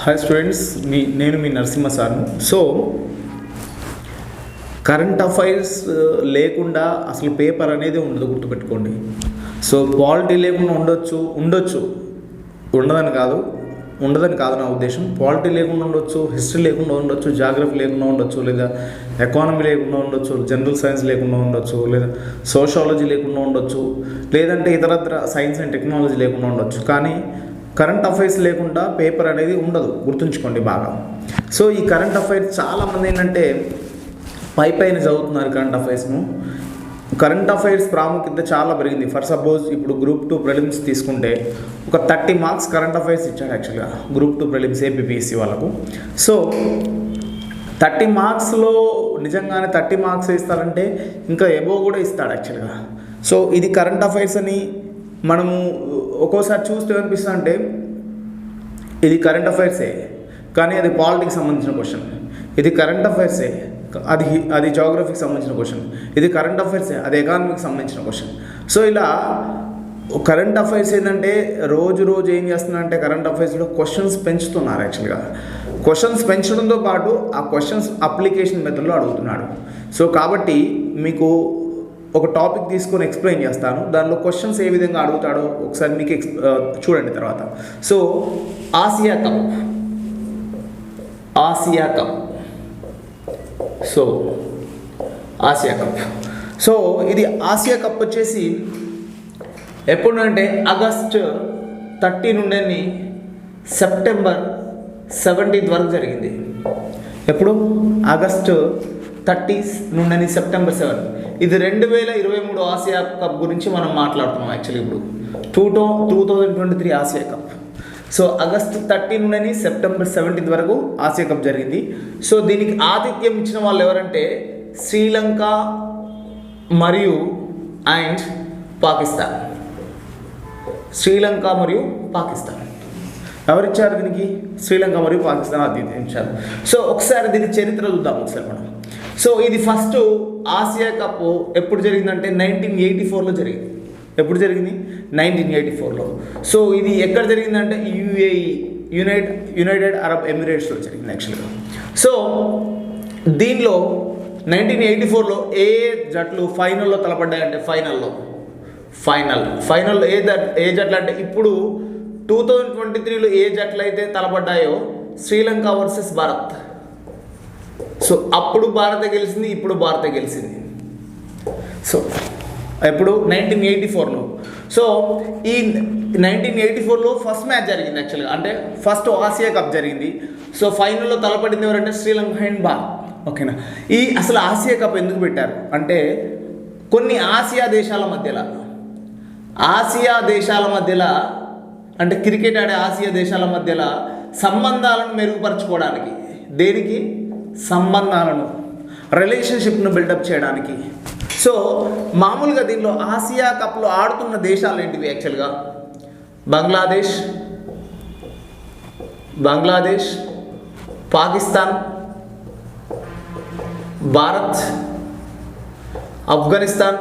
Hi students మీ నేను మీ నరసింహ సార్ను. సో కరెంట్ అఫైర్స్ లేకుండా అసలు పేపర్ అనేది ఉండదు గుర్తుపెట్టుకోండి. సో పాలిటీ లేకుండా ఉండొచ్చు ఉండొచ్చు. ఉండదని కాదు ఉండదని కాదు నా ఉద్దేశం. పాలిటీ లేకుండా ఉండొచ్చు హిస్టరీ లేకుండా ఉండొచ్చు జాగ్రఫీ లేకుండా ఉండొచ్చు లేదా ఎకానమీ లేకుండా ఉండొచ్చు జనరల్ సైన్స్ లేకుండా ఉండొచ్చు లేదా సోషాలజీ లేకుండా ఉండొచ్చు లేదంటే ఇతరత్ర సైన్స్ అండ్ టెక్నాలజీ లేకుండా ఉండొచ్చు. కానీ కరెంట్ అఫైర్స్ లేకుండా పేపర్ అనేది ఉండదు. గుర్తుంచుకోండి బాగా. సో ఈ కరెంట్ అఫైర్స్ చాలామంది ఏంటంటే పై పైన చదువుతున్నారు కరెంట్ అఫైర్స్ను. కరెంట్ అఫైర్స్ ప్రాముఖ్యత చాలా పెరిగింది. ఫర్ సపోజ్ ఇప్పుడు గ్రూప్ టూ ప్రిలిమ్స్ తీసుకుంటే ఒక థర్టీ మార్క్స్ కరెంట్ అఫైర్స్ ఇచ్చాడు యాక్చువల్గా గ్రూప్ టూ ప్రిలిమ్స్ ఏపీపీఎస్సీ వాళ్ళకు. సో థర్టీ మార్క్స్లో నిజంగానే థర్టీ మార్క్స్ ఇస్తారంటే ఇంకా ఎబో కూడా ఇస్తాడు యాక్చువల్గా. సో ఇది కరెంట్ అఫైర్స్ అని మనము ఒక్కోసారి చూస్తే అనిపిస్తుంది అంటే ఇది కరెంట్ అఫైర్సే కానీ అది పాలిటిక్స్ సంబంధించిన క్వశ్చన్ ఇది కరెంట్ అఫైర్సే అది అది జాగ్రఫీకి సంబంధించిన క్వశ్చన్ ఇది కరెంట్ అఫైర్సే అది ఎకానమీకి సంబంధించిన క్వశ్చన్ సో ఇలా కరెంట్ అఫైర్స్ ఏంటంటే రోజు రోజు ఏం చేస్తున్నారంటే కరెంట్ అఫైర్స్లో క్వశ్చన్స్ పెంచుతున్నారు యాక్చువల్గా క్వశ్చన్స్ పెంచడంతో పాటు ఆ క్వశ్చన్స్ అప్లికేషన్ మెథడ్లో అడుగుతున్నాడు. సో కాబట్టి మీకు ఒక టాపిక్ తీసుకొని ఎక్స్ప్లెయిన్ చేస్తాను. దానిలో క్వశ్చన్స్ ఏ విధంగా అడుగుతాడో ఒకసారి మీకు ఎక్స్ చూడండి తర్వాత. So Asia cup. Asia cup. So Asia cup. So ఇది ఆసియా కప్ వచ్చేసి ఎప్పుడు అంటే ఆగస్ట్ థర్టీ నుండి సెప్టెంబర్ సెవెంటీన్త్ వరకు జరిగింది. ఎప్పుడు? ఆగస్టు థర్టీ నుండి సెప్టెంబర్ సెవెన్ ఇది రెండు వేల ఇరవై మూడు ఆసియా కప్ గురించి మనం మాట్లాడుతున్నాం యాక్చువల్లీ ఇప్పుడు. Two two two thousand twenty three Asia cup. So August thirty నుండి సెప్టెంబర్ సెవెంటీన్త్ వరకు ఆసియా కప్ జరిగింది. సో దీనికి ఆతిథ్యం ఇచ్చిన వాళ్ళు ఎవరంటే శ్రీలంక మరియు అండ్ పాకిస్తాన్. శ్రీలంక మరియు పాకిస్తాన్. ఎవరిచ్చారు దీనికి? శ్రీలంక మరియు పాకిస్తాన్ ఆతిథ్యం ఇచ్చారు. సో ఒకసారి దీని చరిత్ర చూద్దాం ఒకసారి మనం. సో ఇది ఫస్ట్ ఆసియా కప్ ఎప్పుడు జరిగిందంటే నైన్టీన్ ఎయిటీ ఫోర్లో జరిగింది. ఎప్పుడు జరిగింది? నైన్టీన్ ఎయిటీ ఫోర్లో సో ఇది ఎక్కడ జరిగిందంటే యుఏఈ యునైట్ యునైటెడ్ అరబ్ ఎమిరేట్స్లో జరిగింది యాక్చువల్గా సో దీనిలో నైన్టీన్ ఎయిటీ ఫోర్లో ఏ జట్లు ఫైనల్లో తలపడ్డాయంటే ఫైనల్లో ఫైనల్ ఫైనల్లో ఏ జట్ ఏ జట్లు అంటే ఇప్పుడు టూ థౌజండ్ ట్వంటీ త్రీలో ఏ జట్లు అయితే తలపడ్డాయో శ్రీలంక వర్సెస్ భారత్. సో అప్పుడు భారత గెలిచింది ఇప్పుడు భారత గెలిచింది. సో ఎప్పుడు? నైన్టీన్ ఎయిటీ ఫోర్లో. సో ఈ నైన్టీన్ ఎయిటీ ఫోర్లో ఫస్ట్ మ్యాచ్ జరిగింది యాక్చువల్గా అంటే ఫస్ట్ ఆసియా కప్ జరిగింది. సో ఫైనల్లో తలపడింది ఎవరంటే శ్రీలంక అండ్ భారత్. ఓకేనా? ఈ అసలు ఆసియా కప్ ఎందుకు పెట్టారు? అంటే కొన్ని ఆసియా దేశాల మధ్యలో ఆసియా దేశాల మధ్యలో అంటే క్రికెట్ ఆడే ఆసియా దేశాల మధ్యలో సంబంధాలను మెరుగుపరచుకోవడానికి దేనికి? సంబంధాలను రిలేషన్షిప్ను బిల్డప్ చేయడానికి. సో మామూలుగా దీనిలో ఆసియా కప్లో ఆడుతున్న దేశాలు ఏంటివి యాక్చువల్గా బంగ్లాదేశ్ బంగ్లాదేశ్ పాకిస్తాన్ భారత్ ఆఫ్ఘనిస్తాన్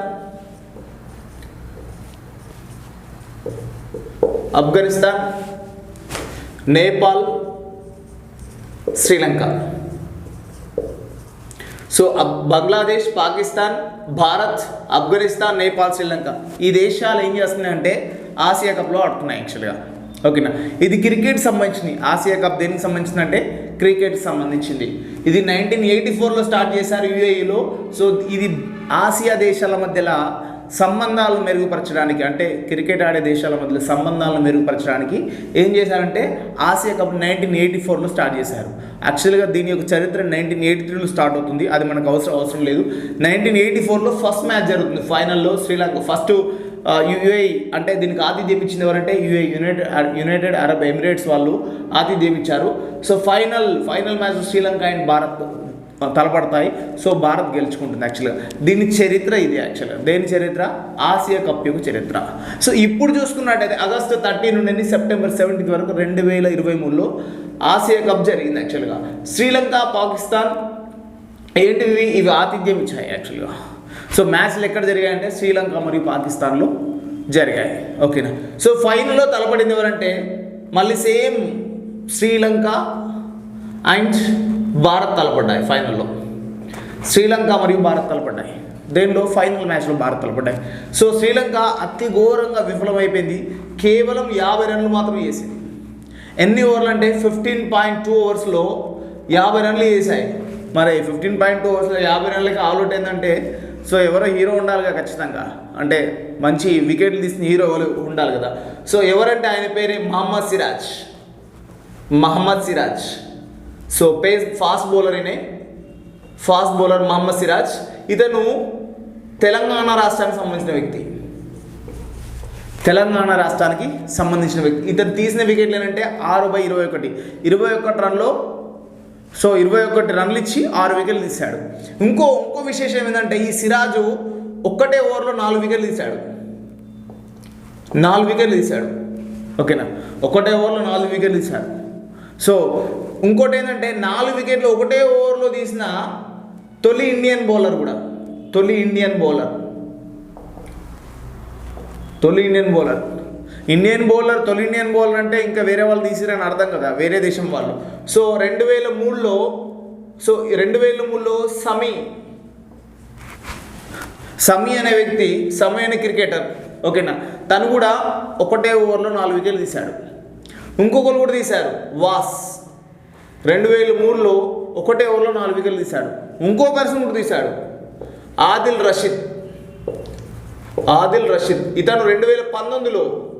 ఆఫ్ఘనిస్తాన్ నేపాల్ శ్రీలంక. సో బంగ్లాదేశ్ పాకిస్తాన్ భారత్ ఆఫ్ఘనిస్తాన్ నేపాల్ శ్రీలంక ఈ దేశాలు ఏం చేస్తున్నాయంటే ఆసియా కప్లో ఆడుతున్నాయి యాక్చువల్గా ఓకేనా? ఇది క్రికెట్ సంబంధించింది. ఆసియా కప్ దేనికి సంబంధించింది అంటే క్రికెట్ సంబంధించింది. ఇది నైన్టీన్ ఎయిటీ ఫోర్లో స్టార్ట్ చేశారు యుఏఈలో సో ఇది ఆసియా దేశాల మధ్యలో సంబంధాలను మెరుగుపరచడానికి అంటే క్రికెట్ ఆడే దేశాల మధ్య సంబంధాలను మెరుగుపరచడానికి ఏం చేశారంటే ఆసియా కప్ నైన్టీన్ ఎయిటీ ఫోర్లో స్టార్ట్ చేశారు. యాక్చువల్గా దీని యొక్క చరిత్ర నైన్టీన్ ఎయిటీ త్రీలో స్టార్ట్ అవుతుంది. అది మనకు అవసరం అవసరం లేదు. నైన్టీన్ ఎయిటీ ఫోర్లో ఫస్ట్ మ్యాచ్ జరుగుతుంది. ఫైనల్లో శ్రీలంక ఫస్ట్ యుఏఈ అంటే దీనికి ఆతిథ్యం ఇచ్చింది ఎవరంటే UA united united Arab Emirates వాళ్ళు ఆతిథ్యం ఇచ్చారు so final final match Sri Lanka and Bharat. తలపడతాయి. So Bharat గెలుచుకుంటుంది యాక్చువల్గా దీని చరిత్ర ఇది యాక్చువల్గా దేని చరిత్ర? ఆసియా కప్ యొక్క చరిత్ర. సో ఇప్పుడు చూసుకున్నట్టయితే ఆగస్టు థర్టీ నుండి సెప్టెంబర్ సెవెంటీన్త్ వరకు రెండు వేల ఇరవై మూడులో ఆసియా కప్ జరిగింది యాక్చువల్గా శ్రీలంక పాకిస్తాన్ ఏంటివి ఇవి ఆతిథ్యం ఇచ్చాయి యాక్చువల్గా సో మ్యాచ్లు ఎక్కడ జరిగాయంటే శ్రీలంక మరియు పాకిస్తాన్లో జరిగాయి. ఓకేనా? సో ఫైనల్లో తలపడింది ఎవరంటే మళ్ళీ సేమ్ శ్రీలంక అండ్ భారత్ తలపడ్డాయి ఫైనల్లో శ్రీలంక మరియు భారత్ తలపడ్డాయి. దేనిలో? ఫైనల్ మ్యాచ్లో భారత్ తలపడ్డాయి. సో శ్రీలంక అతి ఘోరంగా విఫలమైపోయింది. కేవలం యాభై రన్లు మాత్రమే చేసింది. ఎన్ని ఓవర్లు అంటే ఫిఫ్టీన్ పాయింట్ టూ ఓవర్స్లో యాభై రన్లు వేసాయి మరి ఫిఫ్టీన్ పాయింట్ టూ ఓవర్స్లో యాభై రన్లకి అవుట్ ఏంటంటే సో ఎవరో హీరో ఉండాలిగా ఖచ్చితంగా. అంటే మంచి వికెట్లు తీసిన హీరో ఉండాలి కదా. సో ఎవరంటే ఆయన పేరే Mohammed Siraj. Mohammed Siraj. So pace fast bowler ఈయనే ఫాస్ట్ బౌలర్ మహమ్మద్ సిరాజ్ ఇతను తెలంగాణ రాష్ట్రానికి సంబంధించిన వ్యక్తి. తెలంగాణ రాష్ట్రానికి సంబంధించిన వ్యక్తి. ఇతను తీసిన వికెట్లు ఏంటంటే ఆరు బై ఇరవై ఒకటి. ఇరవై ఒకటి రన్లో సో ఇరవై ఒకటి రన్లు ఇచ్చి ఆరు వికెట్లు తీశాడు. ఇంకో ఇంకో విశేషం ఏంటంటే ఈ సిరాజు ఒక్కటే ఓవర్లో నాలుగు వికెట్లు తీశాడు. నాలుగు వికెట్లు తీశాడు. ఓకేనా? ఒకటే ఓవర్లో నాలుగు వికెట్లు తీశాడు. సో ఇంకోటి ఏంటంటే నాలుగు వికెట్లు ఒకటే ఓవర్లో తీసిన తొలి ఇండియన్ బౌలర్ కూడా. తొలి ఇండియన్ బౌలర్. తొలి ఇండియన్ బౌలర్. ఇండియన్ బౌలర్ తొలి ఇండియన్ బౌలర్ అంటే ఇంకా వేరే వాళ్ళు తీసిరని అర్థం కదా వేరే దేశం వాళ్ళు. సో రెండు వేల మూడులో సో రెండు వేల మూడులో సమీ సమీ అనే వ్యక్తి సమీ అనే క్రికెటర్ ఓకేనా? తను కూడా ఒకటే ఓవర్లో నాలుగు వికెట్లు తీశాడు. ఇంకొకరు కూడా తీశారు వాస్. రెండు వేల మూడులో ఒకటే ఓవర్లో నాలుగు వికెట్లు తీశాడు. ఇంకో పర్సన్ కూడా తీశాడు. ఆదిల్ రషీద్. ఆదిల్ రషీద్. ఇతను రెండు వేల పంతొమ్మిదిలో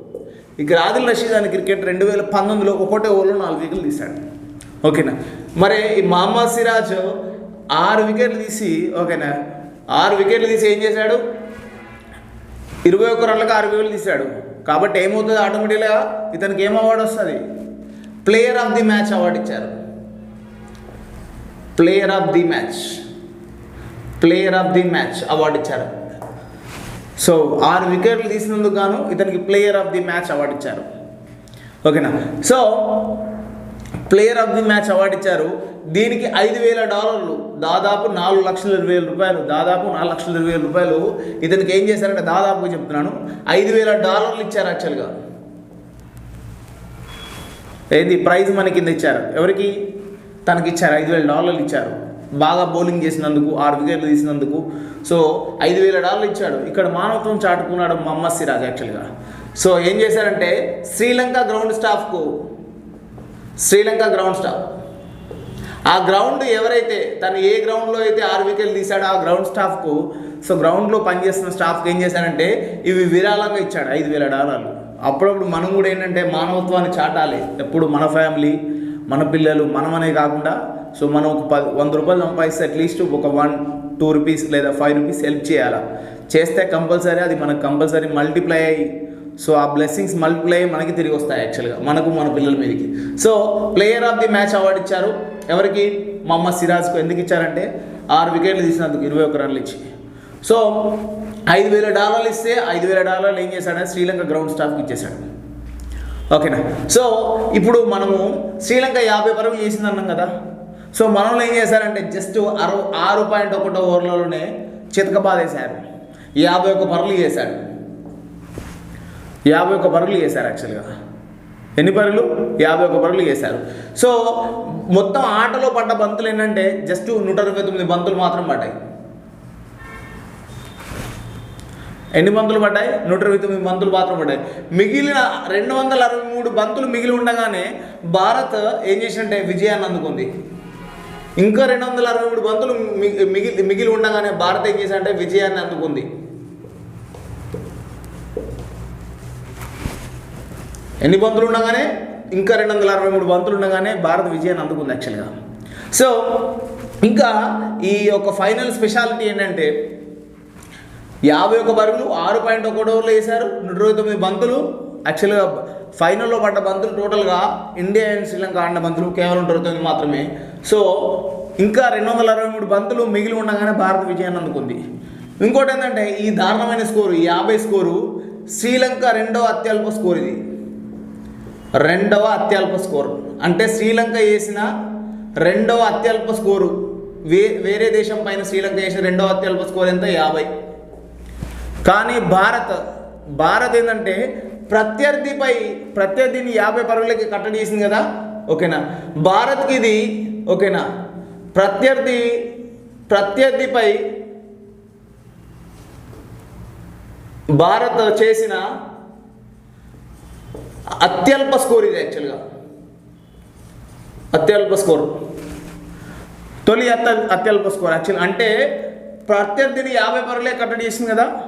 ఇక్కడ ఆదిల్ రషీద్ అనే క్రికెట్ రెండు వేల పంతొమ్మిదిలో ఒకటే ఓవర్లో నాలుగు వికెట్లు తీశాడు. ఓకేనా? మరి ఈ మహమ్మద్ సిరాజ్ ఆరు వికెట్లు తీసి ఓకేనా? ఆరు వికెట్లు తీసి ఏం చేశాడు? ఇరవై ఒక్క రన్లకు ఆరు వికెట్లు తీశాడు. కాబట్టి ఏమవుతుంది? ఆటోమేటిక్గా ఇతనికి ఏం అవార్డు వస్తుంది? Player of the match award ఇచ్చారు. Player of the match. Player of the match award ఇచ్చారు. సో ఆరు వికెట్లు తీసినందుకు గాను ఇతనికి player of the match award ఇచ్చారు. ఓకేనా? So player of the match award ఇచ్చారు. దీనికి ఐదు వేల డాలర్లు దాదాపు నాలుగు లక్షల ఇరవై వేల రూపాయలు దాదాపు నాలుగు లక్షల ఇరవై వేల రూపాయలు ఇతనికి ఏం చేశారంటే దాదాపుగా చెప్తున్నాను. ఐదు వేల డాలర్లు ఇచ్చారు యాక్చువల్గా ఏంది? ప్రైజ్ మన కింద ఇచ్చారు. ఎవరికి? తనకి ఇచ్చారు ఐదు వేల డాలర్లు ఇచ్చారు. బాగా బౌలింగ్ చేసినందుకు ఆరు వికెట్లు తీసినందుకు. సో ఐదు వేల డాలర్లు ఇచ్చాడు. ఇక్కడ మానవత్వం చాటుకున్నాడు మహమ్మద్ సిరాజ్ యాక్చువల్గా సో ఏం చేశారంటే శ్రీలంక గ్రౌండ్ స్టాఫ్కు శ్రీలంక గ్రౌండ్ స్టాఫ్. ఆ గ్రౌండ్ ఎవరైతే తను ఏ గ్రౌండ్లో అయితే ఆరు వికెట్లు తీశాడో ఆ గ్రౌండ్ స్టాఫ్కు సో గ్రౌండ్లో పనిచేస్తున్న స్టాఫ్కి ఏం చేశానంటే ఇవి విరాళంగా ఇచ్చాడు ఐదు వేల డాలర్లు. అప్పుడప్పుడు మనం కూడా ఏంటంటే మానవత్వాన్ని చాటాలి. ఎప్పుడు మన ఫ్యామిలీ మన పిల్లలు మనమనే కాకుండా సో మనం ఒక పది వంద రూపాయలు సంపాదిస్తే అట్లీస్ట్ ఒక వన్ టూ రూపీస్ లేదా ఫైవ్ రూపీస్ హెల్ప్ చేయాలా? చేస్తే కంపల్సరీ అది మనకు కంపల్సరీ మల్టిప్లై అయ్యి సో ఆ బ్లెస్సింగ్స్ మల్టిప్లై అయ్యి మనకి తిరిగి వస్తాయి యాక్చువల్గా మనకు మన పిల్లల మీదకి. So player of the match award ఇచ్చారు. ఎవరికి? మహమ్మద్ సిరాజ్కు ఎందుకు ఇచ్చారంటే ఆరు వికెట్లు తీసినందుకు ఇరవై ఒక రన్లు ఇచ్చి. సో ఐదు వేల డాలర్లు ఇస్తే ఐదు వేల డాలర్లు ఏం చేశాడంటే శ్రీలంక గ్రౌండ్ స్టాఫ్కి ఇచ్చేశాడు. ఓకేనా? సో ఇప్పుడు మనము శ్రీలంక యాభై పరుగులు చేసింది అన్నాం కదా. సో మనల్ని ఏం చేశారంటే జస్ట్ అరవై ఆరు పాయింట్ ఒకటో ఓవర్లలోనే చితక బాధేశారు యాభై ఒక్క పరుగులు చేశాడు యాభై ఒక్క పరుగులు చేశారు యాక్చువల్గా ఎన్ని పరుగులు? యాభై ఒక్క పరుగులు చేశారు. సో మొత్తం ఆటలో పడ్డ బంతులు ఏంటంటే జస్ట్ నూట ఇరవై తొమ్మిది బంతులు మాత్రం పడ్డాయి. ఎన్ని బంతులు పడ్డాయి? నూట ఇరవై తొమ్మిది బంతులు మాత్రం పడ్డాయి. మిగిలిన రెండు వందల అరవై మూడు బంతులు మిగిలి ఉండగానే భారత్ ఏం చేసినట్టే విజయాన్ని అందుకుంది. ఇంకా రెండు వందల అరవై మూడు బంతులు మిగిలి మిగిలి ఉండగానే భారత్ ఏం చేశారంటే విజయాన్ని అందుకుంది. ఎన్ని బంతులు ఉండగానే? ఇంకా రెండు వందల అరవై మూడు బంతులు ఉండగానే భారత్ విజయాన్ని అందుకుంది యాక్చువల్గా సో ఇంకా ఈ యొక్క ఫైనల్ స్పెషాలిటీ ఏంటంటే యాభై ఒక పరుగులు ఆరు పాయింట్ ఒక ఓవర్లు వేశారు. నూట ఇరవై తొమ్మిది బంతులు. యాక్చువల్గా ఫైనల్లో పడ్డ బంతులు టోటల్గా ఇండియా అండ్ శ్రీలంక ఆడిన బంతులు కేవలం ఇరవై తొమ్మిది మాత్రమే. సో ఇంకా రెండు వందల అరవై మూడు బంతులు మిగిలి ఉండగానే భారత విజయాన్ని అందుకుంది. ఇంకోటి ఏంటంటే ఈ దారుణమైన స్కోరు యాభై స్కోరు శ్రీలంక రెండవ అత్యల్ప స్కోర్ ఇది. రెండవ అత్యల్ప స్కోర్ అంటే శ్రీలంక వేసిన రెండవ అత్యల్ప స్కోరు వే వేరే దేశం పైన శ్రీలంక వేసిన రెండవ అత్యల్ప స్కోర్ ఎంత? యాభై. కానీ భారత్ భారత్ ఏంటంటే ప్రత్యర్థిపై ప్రత్యర్థిని యాభై పరుగులకి కట్టడి చేసింది కదా ఓకేనా? భారత్కి ఇది ఓకేనా? ప్రత్యర్థి ప్రత్యర్థిపై భారత్ చేసిన అత్యల్ప స్కోర్ ఇది యాక్చువల్గా. అత్యల్ప స్కోర్. తొలి అత్య అత్యల్ప స్కోర్. యాక్చువల్ అంటే ప్రత్యర్థిని యాభై పరులే కట్టడి చేసింది కదా?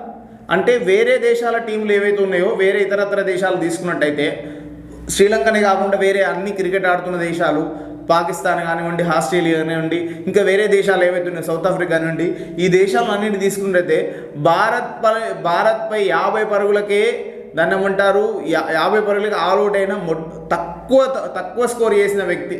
అంటే వేరే దేశాల టీంలు ఏవైతే ఉన్నాయో వేరే ఇతరత్ర దేశాలు తీసుకున్నట్టయితే శ్రీలంకనే కాకుండా వేరే అన్ని క్రికెట్ ఆడుతున్న దేశాలు పాకిస్తాన్ కానివ్వండి ఆస్ట్రేలియా కానివ్వండి ఇంకా వేరే దేశాలు ఏవైతే ఉన్నాయో సౌత్ ఆఫ్రికా కానివ్వండి ఈ దేశాలను అన్నింటి తీసుకున్నట్టయితే భారత్ భారత్పై యాభై పరుగులకే దాన్ని ఏమంటారు యాభై పరుగులకి ఆల్అౌట్ అయిన మొ తక్కువ తక్కువ స్కోర్ చేసిన వ్యక్తి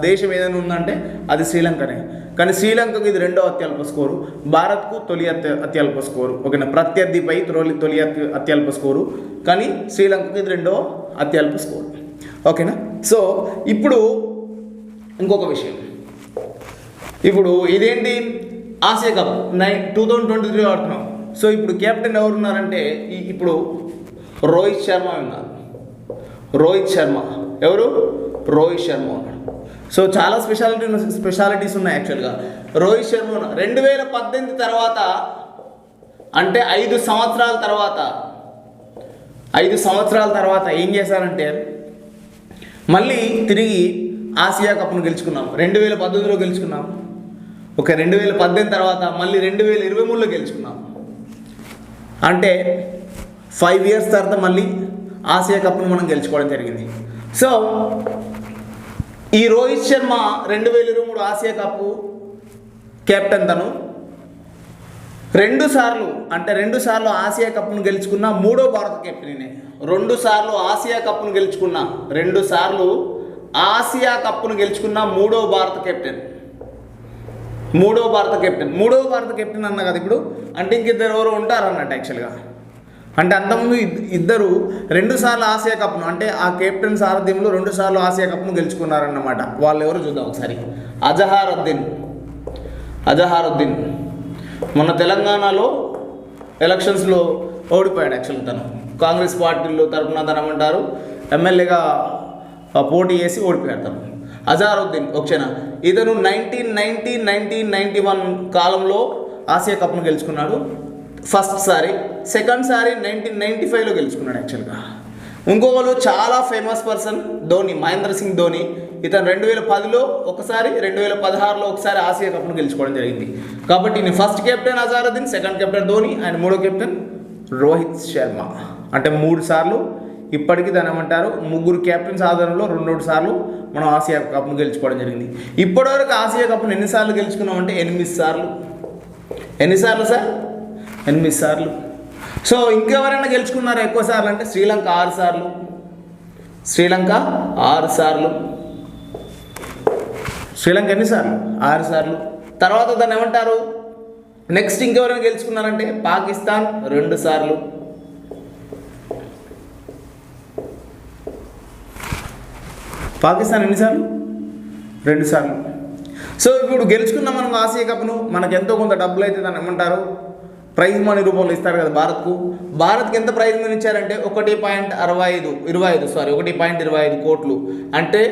దేశం ఏదైనా ఉందంటే అది శ్రీలంకనే. కానీ శ్రీలంకకు ఇది రెండో అత్యల్ప స్కోరు. భారత్కు తొలి అత్య అత్యల్ప స్కోరు. ఓకేనా? ప్రత్యర్థిపై తొలి తొలి అత్య అత్యల్ప స్కోరు. కానీ శ్రీలంకకు ఇది రెండో అత్యల్ప స్కోరు. ఓకేనా? సో ఇప్పుడు ఇంకొక విషయం. ఇప్పుడు ఇదేంటి? Asia cup. Nine two thousand twenty three ఆడుతున్నాం. సో ఇప్పుడు కెప్టెన్ ఎవరు ఉన్నారంటే ఇప్పుడు రోహిత్ శర్మ ఉన్నారు. రోహిత్ శర్మ. ఎవరు? రోహిత్ శర్మ సో చాలా స్పెషాలిటీ స్పెషాలిటీస్ ఉన్నాయి యాక్చువల్గా రోహిత్ శర్మ రెండు వేల పద్దెనిమిది తర్వాత అంటే ఐదు సంవత్సరాల తర్వాత ఐదు సంవత్సరాల తర్వాత ఏం చేశారంటే మళ్ళీ తిరిగి ఆసియా కప్ను గెలుచుకున్నాం. రెండు వేల పద్దెనిమిదిలో గెలుచుకున్నాం. ఒక రెండు వేల పద్దెనిమిది తర్వాత మళ్ళీ రెండు వేల ఇరవై మూడులో గెలుచుకున్నాం. అంటే ఫైవ్ ఇయర్స్ తర్వాత మళ్ళీ ఆసియా కప్ను మనం గెలుచుకోవడం జరిగింది. సో ఈ రోహిత్ శర్మ రెండు వేల ఇరవై మూడు ఆసియా కప్ కెప్టెన్ తను. రెండు సార్లు అంటే రెండు సార్లు ఆసియా కప్ను గెలుచుకున్న మూడో భారత కెప్టెనే రెండు సార్లు ఆసియా కప్ను గెలుచుకున్న రెండు సార్లు ఆసియా కప్ను గెలుచుకున్న మూడో భారత కెప్టెన్. మూడో భారత కెప్టెన్. మూడో భారత కెప్టెన్ అన్న కదా ఇప్పుడు? అంటే ఇంకిద్దరు ఎవరు ఉంటారు అన్నట్టు యాక్చువల్గా అంటే అంతకుముందు ఇద్దరు రెండుసార్లు ఆసియా కప్ను అంటే ఆ కెప్టెన్ సారథ్యంలో రెండు సార్లు ఆసియా కప్ను గెలుచుకున్నారన్నమాట. వాళ్ళు ఎవరు చూద్దాం ఒకసారి. అజహారుద్దీన్. అజహారుద్దీన్. మొన్న తెలంగాణలో ఎలక్షన్స్లో ఓడిపోయాడు యాక్చువల్ తను. కాంగ్రెస్ పార్టీలో తరఫున తనమంటారు ఎమ్మెల్యేగా పోటీ చేసి ఓడిపోయాడు తను. అజారుద్దీన్ ఓకేనా? ఇతను nineteen ninety nineteen ninety one కాలంలో ఆసియా కప్ను గెలుచుకున్నాడు. ఫస్ట్ సారి సెకండ్ సారి నైన్టీన్ నైన్టీ ఫైవ్లో గెలుచుకున్నాడు యాక్చువల్గా ఇంకొకరు చాలా ఫేమస్ పర్సన్ ధోని మహేంద్ర సింగ్ ధోని. ఇతను రెండు వేల పదిలో ఒకసారి రెండు వేల పదహారులో ఒకసారి ఆసియా కప్ను గెలుచుకోవడం జరిగింది. కాబట్టి నేను first captain Azharuddin second captain Dhoni and మూడో కెప్టెన్ రోహిత్ శర్మ. అంటే మూడు సార్లు ఇప్పటికీ దాని ఏమంటారు ముగ్గురు కెప్టెన్స్ ఆధారంలో రెండు రెండు సార్లు మనం ఆసియా కప్ను గెలుచుకోవడం జరిగింది. ఇప్పటివరకు ఆసియా కప్ను ఎన్నిసార్లు గెలుచుకున్నామంటే ఎనిమిది సార్లు. ఎన్నిసార్లు సార్? ఎనిమిది సార్లు. సో ఇంకెవరైనా గెలుచుకున్నారా? ఎక్కువ సార్లు అంటే శ్రీలంక ఆరు సార్లు. శ్రీలంక ఆరు సార్లు. శ్రీలంక ఎన్నిసార్లు ఆరు సార్లు. తర్వాత దాన్ని ఏమంటారు? నెక్స్ట్ ఇంకెవరైనా గెలుచుకున్నారంటే పాకిస్తాన్ రెండు సార్లు. పాకిస్తాన్ ఎన్నిసార్లు రెండు సార్లు. సో ఇప్పుడు గెలుచుకున్నాం మనం ఆసియా కప్ను మనకు ఎంతో కొంత డబ్బులు అయితే దాన్ని ఏమంటారు? ప్రైజ్ మనీ రూపంలో ఇస్తారు కదా భారత్కు. భారత్కి ఎంత ప్రైజ్ మనీ ఇచ్చారంటే ఒకటి పాయింట్ అరవై ఐదు ఇరవై ఐదు సారీ ఒకటి పాయింట్ ఇరవై ఐదు కోట్లు. అంటే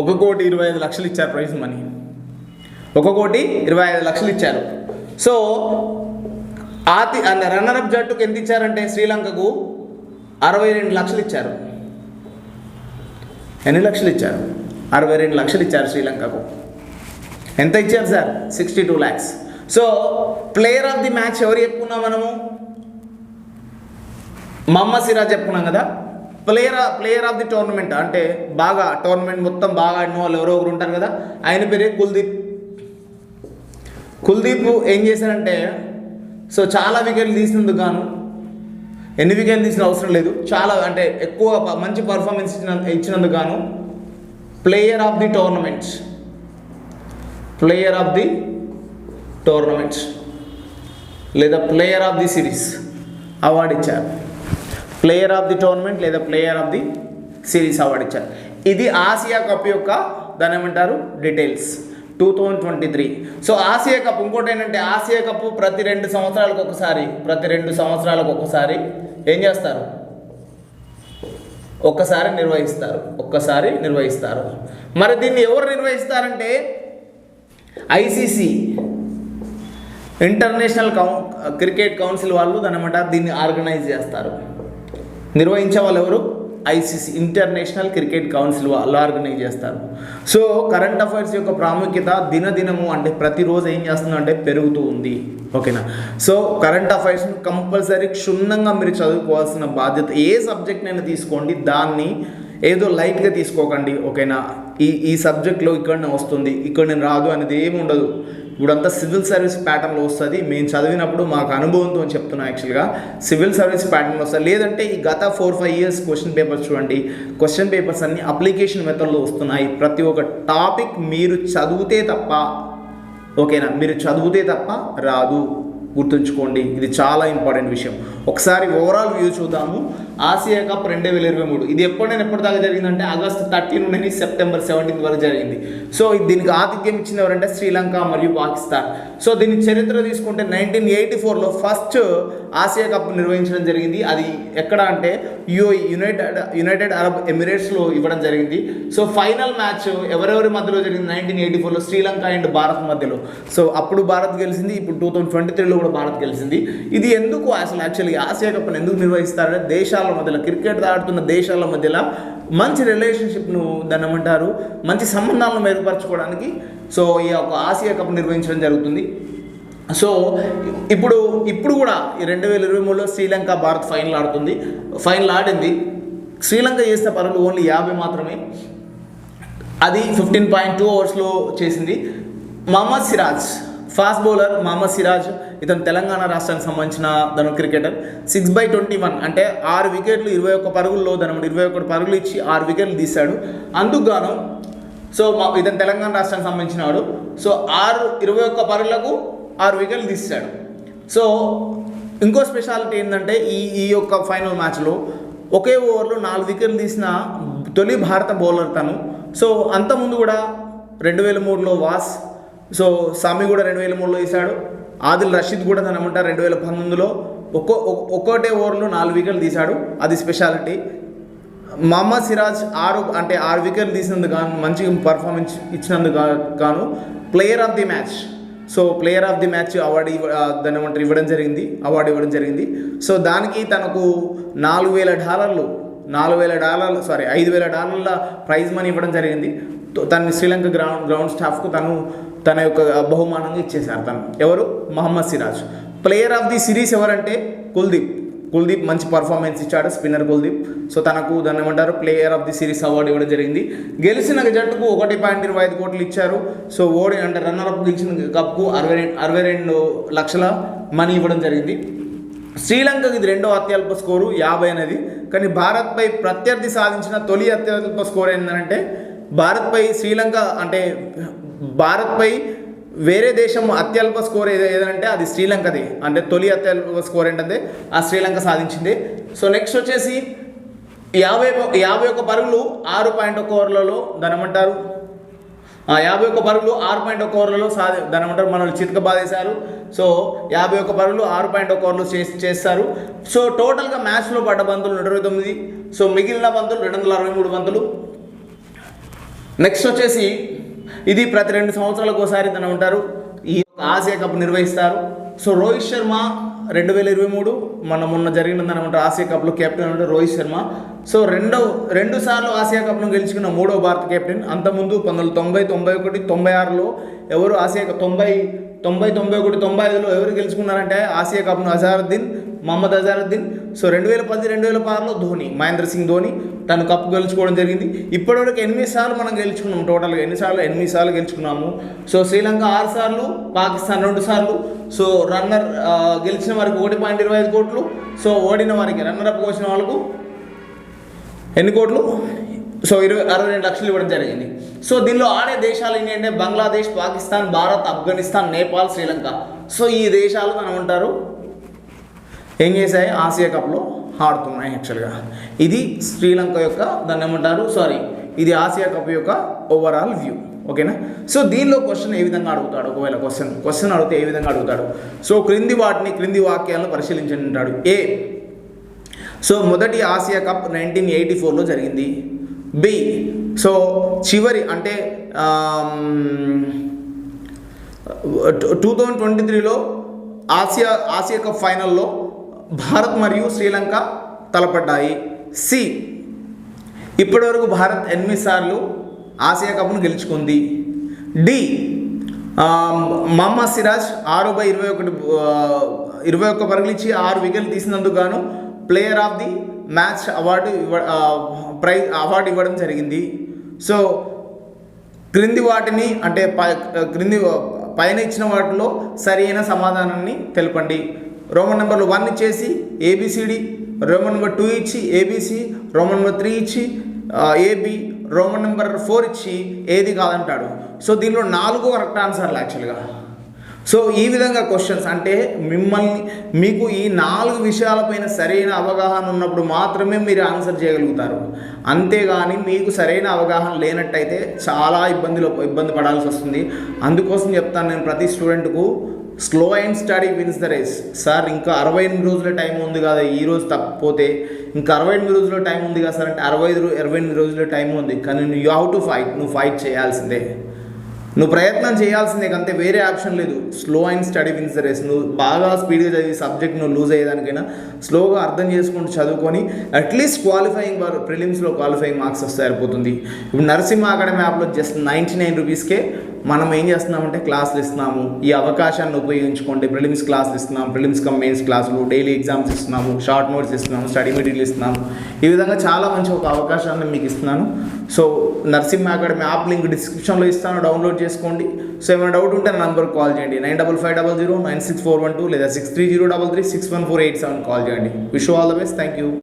ఒక కోటి ఇరవై ఐదు లక్షలు ఇచ్చారు ప్రైజ్ మనీ. ఒక కోటి ఇరవై ఐదు లక్షలు ఇచ్చారు. సో ఆతి రన్నర్ అప్ జట్టుకు ఎంత ఇచ్చారంటే శ్రీలంకకు అరవై రెండు లక్షలు ఇచ్చారు. ఎన్ని లక్షలు ఇచ్చారు? అరవై రెండు లక్షలు ఇచ్చారు శ్రీలంకకు. ఎంత ఇచ్చారు sir? Sixty two lakhs so player of the match ఎవరు చెప్పుకున్నాం మనము? మమ్మ సిరాజ్ చెప్పుకున్నాం కదా? Player player of the tournament అంటే బాగా టోర్నమెంట్ మొత్తం బాగా ఆడిన వాళ్ళు ఎవరో ఒకరు ఉంటారు కదా? ఆయన పేరే కుల్దీప్. కుల్దీప్ ఏం చేశారంటే సో చాలా వికెట్లు తీసినందుకు గాను ఎన్ని వికెట్లు తీసిన అవసరం లేదు. చాలా అంటే ఎక్కువ ప- మంచి పర్ఫార్మెన్స్ ఇచ్చిన ఇచ్చినందుకు గాను player of the tournaments player of the tournaments లేదా player of the series award ఇచ్చారు. ప్లేయర్ ఆఫ్ ది టోర్నమెంట్ లేదా player of the series award ఇచ్చారు. ఇది ఆసియా కప్ యొక్క దాని ఏమంటారు? Details two thousand twenty three so Asia cup ఇంకోటి ఏంటంటే ఆసియా కప్ ప్రతి రెండు సంవత్సరాలకు ఒకసారి ప్రతి రెండు సంవత్సరాలకు ఒకసారి ఏం చేస్తారు? ఒక్కసారి నిర్వహిస్తారు. ఒక్కసారి నిర్వహిస్తారు. మరి దీన్ని ఎవరు నిర్వహిస్తారంటే? ఐసీసీ ఇంటర్నేషనల్ కౌ క్రికెట్ కౌన్సిల్ వాళ్ళు దాని దీన్ని ఆర్గనైజ్ చేస్తారు. నిర్వహించే వాళ్ళు ఎవరు? ఐసీసీ ఇంటర్నేషనల్ క్రికెట్ కౌన్సిల్ వాళ్ళు ఆర్గనైజ్ చేస్తారు. సో కరెంట్ అఫైర్స్ యొక్క ప్రాముఖ్యత దినదినము అంటే ప్రతిరోజు ఏం చేస్తుందంటే పెరుగుతూ ఉంది. ఓకేనా? సో కరెంట్ అఫైర్స్ కంపల్సరీ క్షుణ్ణంగా మీరు చదువుకోవాల్సిన బాధ్యత ఏ సబ్జెక్ట్ అయినా తీసుకోండి. దాన్ని ఏదో లైట్గా తీసుకోకండి. ఓకేనా? ఈ ఈ సబ్జెక్ట్లో ఇక్కడనే వస్తుంది. ఇక్కడ నేను రాదు అనేది ఏమి ఉండదు. ఇప్పుడంతా సివిల్ సర్వీస్ ప్యాటర్న్లో వస్తుంది. మేము చదివినప్పుడు మాకు అనుభవంతో అని చెప్తున్నా యాక్చువల్గా. సివిల్ సర్వీస్ ప్యాటర్న్లో వస్తుంది. లేదంటే ఈ గత four five years question papers చూడండి. క్వశ్చన్ పేపర్స్ అన్ని అప్లికేషన్ మెథడ్లో వస్తున్నాయి. ప్రతి ఒక్క టాపిక్ మీరు చదివితే తప్ప ఓకేనా? మీరు చదివితే తప్ప రాదు. గుర్తుంచుకోండి. ఇది చాలా ఇంపార్టెంట్ విషయం. ఒకసారి ఓవరాల్ వ్యూ చూద్దాము. ఆసియా కప్ రెండు వేల ఇరవై మూడు. ఇది ఎప్పుడైనా ఎప్పటిదాకా జరిగిందంటే ఆగస్ట్ థర్టీన్ నుండి సెప్టెంబర్ సెవెంటీన్త్ వరకు జరిగింది. సో దీనికి ఆతిథ్యం ఇచ్చింది ఎవరంటే శ్రీలంక మరియు పాకిస్తాన్. సో దీని చరిత్ర తీసుకుంటే నైన్టీన్ ఎయిటీ ఫోర్లో ఫస్ట్ ఆసియా కప్ నిర్వహించడం జరిగింది. అది ఎక్కడ అంటే U A united united Arab ఎమిరేట్స్లో ఇవ్వడం జరిగింది. సో ఫైనల్ మ్యాచ్ ఎవరెవరి మధ్యలో జరిగింది నైన్టీన్ ఎయిటీ ఫోర్లో శ్రీలంక అండ్ భారత్ మధ్యలో. సో అప్పుడు భారత్ గెలిచింది ఇప్పుడు టూ థౌసండ్ ట్వంటీ త్రీలో కూడా భారత్ గెలిచింది. ఇది ఎందుకు అసలు యాక్చువల్లీ ఆసియా కప్ను ఎందుకు నిర్వహిస్తారంటే దేశాల మధ్యలో క్రికెట్ ఆడుతున్న దేశాల మధ్యలో మంచి రిలేషన్షిప్ను దాన్ని ఏమంటారు? మంచి సంబంధాలను మెరుగుపరచుకోవడానికి సో ఈ యొక్క ఆసియా కప్ నిర్వహించడం జరుగుతుంది. సో ఇప్పుడు ఇప్పుడు కూడా ఈ రెండు వేల ఇరవై మూడులో శ్రీలంక భారత్ ఫైనల్ ఆడుతుంది. ఫైనల్ ఆడింది. శ్రీలంక చేసిన పనులు ఓన్లీ యాభై మాత్రమే. అది ఫిఫ్టీన్ పాయింట్ టూ అవర్స్లో చేసింది. మహమ్మద్ సిరాజ్ ఫాస్ట్ బౌలర్ మహమ్మద్ సిరాజ్ ఇతను తెలంగాణ రాష్ట్రానికి సంబంధించిన ధను cricketer six by twenty one అంటే ఆరు వికెట్లు ఇరవై ఒక్క పరుగుల్లో ధనముడు ఇరవై ఒకటి పరుగులు ఇచ్చి ఆరు వికెట్లు తీశాడు. అందుకు గాను సో మా ఇతను తెలంగాణ రాష్ట్రానికి సంబంధించిన వాడు సో ఆరు ఇరవై ఒక్క పరుగులకు ఆరు వికెట్లు తీశాడు. సో ఇంకో స్పెషాలిటీ ఏంటంటే ఈ ఈ యొక్క ఫైనల్ మ్యాచ్లో ఒకే ఓవర్లో నాలుగు వికెట్లు తీసిన తొలి భారత బౌలర్ తను. సో అంతకుముందు కూడా రెండు వేల మూడులో వాస్ సో సామి కూడా రెండు వేల మూడులో వేసాడు ఆదిల్ రషీద్ కూడా తను ఏమంటారు? రెండు వేల పంతొమ్మిదిలో ఒక్కో ఒక్కోటే ఓవర్లో నాలుగు వికెట్లు తీశాడు. అది స్పెషాలిటీ. మహమ్మద్ సిరాజ్ ఆరు అంటే ఆరు వికెట్లు తీసినందుకు గాను మంచి పర్ఫార్మెన్స్ ఇచ్చినందుకు కాను గాను player of the match. So player of the match award ఇవ్వ దాని ఏమంటారు? ఇవ్వడం జరిగింది. అవార్డు ఇవ్వడం జరిగింది. సో దానికి తనకు నాలుగు వేల డాలర్లు నాలుగు వేల డాలర్లు సారీ ఐదు వేల డాలర్ల ప్రైజ్ మనీ ఇవ్వడం జరిగింది. తను శ్రీలంక గ్రౌండ్ గ్రౌండ్ స్టాఫ్కు తను తన యొక్క బహుమానంగా ఇచ్చేశారు తను. ఎవరు? Mohammed Siraj. Player of the series ఎవరంటే? కుల్దీప్. కుల్దీప్ మంచి పర్ఫార్మెన్స్ ఇచ్చాడు స్పిన్నర్ కుల్దీప్. సో తనకు దాన్ని ఏమంటారు? Player of the series award ఇవ్వడం జరిగింది. గెలిచిన జట్టుకు ఒకటి పాయింట్ ఇరవై ఐదు కోట్లు ఇచ్చారు. సో ఓడి అంటే రన్నర్ అప్ గెలిచిన కప్కు అరవై రెండు అరవై రెండు లక్షల మనీ ఇవ్వడం జరిగింది. శ్రీలంకకి ఇది రెండో అత్యల్ప స్కోరు యాభై అనేది. కానీ భారత్పై ప్రత్యర్థి సాధించిన తొలి అత్యల్ప స్కోర్ ఏంటంటే భారత్పై శ్రీలంక అంటే భారత్పై వేరే దేశం అత్యల్ప స్కోర్ ఏదంటే అది శ్రీలంకది. అంటే తొలి అత్యల్ప స్కోర్ ఏంటంటే ఆ శ్రీలంక సాధించింది. సో నెక్స్ట్ వచ్చేసి యాభై యాభై ఒక్క పరుగులు ఆరు పాయింట్ ఒక ఓవర్లలో ధనమంటారు. ఆ, యాభై ఒక్క పరుగులు ఆరు పాయింట్ ఒక ఓవర్లలో సాధి దాని మనల్ని చితక బాధేశారు. సో యాభై ఒక్క పరుగులు ఆరు పాయింట్ ఒక ఓవర్లు చేసి చేస్తారు. సో టోటల్గా మ్యాచ్లో పడ్డ బంతులు నూట ఇరవై తొమ్మిది. సో మిగిలిన బంతులు రెండు వందల అరవై మూడు బంతులు. నెక్స్ట్ వచ్చేసి ఇది ప్రతి రెండు సంవత్సరాలకు ఒకసారి తన ఉంటారు. ఈ ఆసియా కప్ నిర్వహిస్తారు. సో రోహిత్ శర్మ రెండు వేల ఇరవై మూడు మన మొన్న జరిగినది అనమాట ఆసియా కప్లో కెప్టెన్ అంటే రోహిత్ శర్మ. సో రెండో రెండు సార్లు ఆసియా కప్ను గెలుచుకున్న మూడో భారత కెప్టెన్ అంతకుముందు పంతొమ్మిది వందల తొంభై తొంభై ఒకటి తొంభై ఆరులో ఎవరు ఆసియా కప్ తొంభై తొంభై తొంభై ఒకటి తొంభై ఐదులో ఎవరు గెలుచుకున్నారంటే ఆసియా కప్ను అజారుద్దీన్ మహమ్మద్ అజారుద్దీన్. సో రెండు వేల పది రెండు వేల పదహారులో ధోని మహేంద్ర సింగ్ ధోని తను కప్పు గెలుచుకోవడం జరిగింది. ఇప్పటివరకు ఎనిమిది సార్లు మనం గెలుచుకున్నాం. టోటల్గా ఎన్నిసార్లు ఎనిమిది సార్లు గెలుచుకున్నాము. సో శ్రీలంక ఆరు సార్లు పాకిస్తాన్ రెండు సార్లు. సో రన్నర్ గెలిచిన వారికి ఒకటి పాయింట్ ఇరవై ఐదు కోట్లు. సో ఓడిన వారికి రన్నర్ అప్ వచ్చిన వాళ్ళకు ఎన్ని కోట్లు? సో ఇరవై అరవై రెండు లక్షలు ఇవ్వడం జరిగింది. సో దీనిలో ఆడే దేశాలు ఏంటంటే బంగ్లాదేశ్ పాకిస్తాన్ భారత్ ఆఫ్ఘనిస్తాన్ నేపాల్ శ్రీలంక. సో ఈ దేశాలు మనం ఉంటారు ఏం చేశాయి ఆసియా కప్లో ఆడుతున్నాయి యాక్చువల్గా ఇది శ్రీలంక యొక్క దాన్ని ఏమంటారు సారీ ఇది ఆసియా కప్ యొక్క ఓవరాల్ వ్యూ ఓకేనా సో దీనిలో క్వశ్చన్ ఏ విధంగా అడుగుతాడు ఒకవేళ క్వశ్చన్ క్వశ్చన్ అడిగితే ఏ విధంగా అడుగుతాడు సో క్రింది వాటిని క్రింది వాక్యాలను పరిశీలించండి అంటాడు ఏ సో మొదటి ఆసియా కప్ నైన్టీన్ ఎయిటీ ఫోర్లో జరిగింది బి సో చివరి అంటే టూ థౌజండ్ ట్వంటీ త్రీలో ఆసియా ఆసియా కప్ ఫైనల్లో భారత్ మరియు శ్రీలంక తలపడ్డాయి. సి. ఇప్పటివరకు భారత్ ఎనిమిది సార్లు ఆసియా కప్ను గెలుచుకుంది. డి. మహమ్మద్ సిరాజ్ ఆరు బై ఇరవై ఒకటి ఇరవై ఒక్క పరుగులు ఇచ్చి ఆరు వికెట్లు తీసినందుకు గాను player of the match award ఇవ్వ ప్రైజ్ అవార్డు ఇవ్వడం జరిగింది. సో క్రింది వాటిని అంటే క్రింది పైన ఇచ్చిన వాటిలో సరైన సమాధానాన్ని తెలపండి. రోమన్ నెంబర్లు వన్ ఇచ్చేసి A B C D Roman number two ఇచ్చి A B C Roman number three ఇచ్చి A B Roman number four ఇచ్చి ఏది కాదంటాడు. సో దీనిలో నాలుగు కరెక్ట్ ఆన్సర్లు యాక్చువల్గా. సో ఈ విధంగా క్వశ్చన్స్ అంటే మిమ్మల్ని మీకు ఈ నాలుగు విషయాలపైన సరైన అవగాహన ఉన్నప్పుడు మాత్రమే మీరు ఆన్సర్ చేయగలుగుతారు. అంతేగాని మీకు సరైన అవగాహన లేనట్టయితే చాలా ఇబ్బందిలో ఇబ్బంది పడాల్సి వస్తుంది. అందుకోసం చెప్తాను నేను ప్రతి స్టూడెంట్కు slow and steady wins the race sir ఇంకా అరవై ఎనిమిది రోజుల టైం ఉంది కదా ఈ రోజు తప్పపోతే ఇంకా అరవై ఎనిమిది రోజుల టైం ఉంది కదా సార్ అంటే అరవై ఐదు ఇరవై ఎనిమిది రోజుల టైం ఉంది. కానీ నువ్వు యూ హౌ టు ఫైట్ నువ్వు ఫైట్ చేయాల్సిందే. నువ్వు ప్రయత్నం చేయాల్సిందే అంతే వేరే ఆప్షన్ లేదు. Slow and steady wins the race నువ్వు బాగా స్పీడ్గా చదివి సబ్జెక్ట్ నువ్వు లూజ్ అయ్యేదానికైనా స్లోగా అర్థం చేసుకుంటూ చదువుకొని అట్లీస్ట్ క్వాలిఫైయింగ్ ప్రిలిమ్స్లో క్వాలిఫైయింగ్ మార్క్స్ వస్తే సరిపోతుంది. ఇప్పుడు నరసింహ అకాడమీ యాప్లో జస్ట్ నైంటీ నైన్ రూపీస్కే మనం ఏం చేస్తున్నామంటే క్లాసులు ఇస్తున్నాము. ఈ అవకాశాన్ని ఉపయోగించుకోండి. ప్రిలిమ్స్ క్లాసులు ఇస్తున్నాం ప్రిలిమ్స్ కమ్ మెయిన్స్ క్లాసులు. డైలీ ఎగ్జామ్స్ ఇస్తున్నాము. షార్ట్ నోట్స్ ఇస్తున్నాము. స్టడీ మెటీరియల్ ఇస్తున్నాము. ఈ విధంగా చాలా మంచి ఒక అవకాశాన్ని మీకు ఇస్తున్నాను. So Narsimha academy app link డిస్క్రిప్షన్లో ఇస్తాను. డౌన్లోడ్ చేసుకోండి. సో ఏమైనా డౌట్ ఉంటే నా నంబర్ కాల్ చేయండి. Nine double five double zero nine six four one two లేదా six three zero double three six one four eight seven call చేయండి. Wish all the best. Thank you.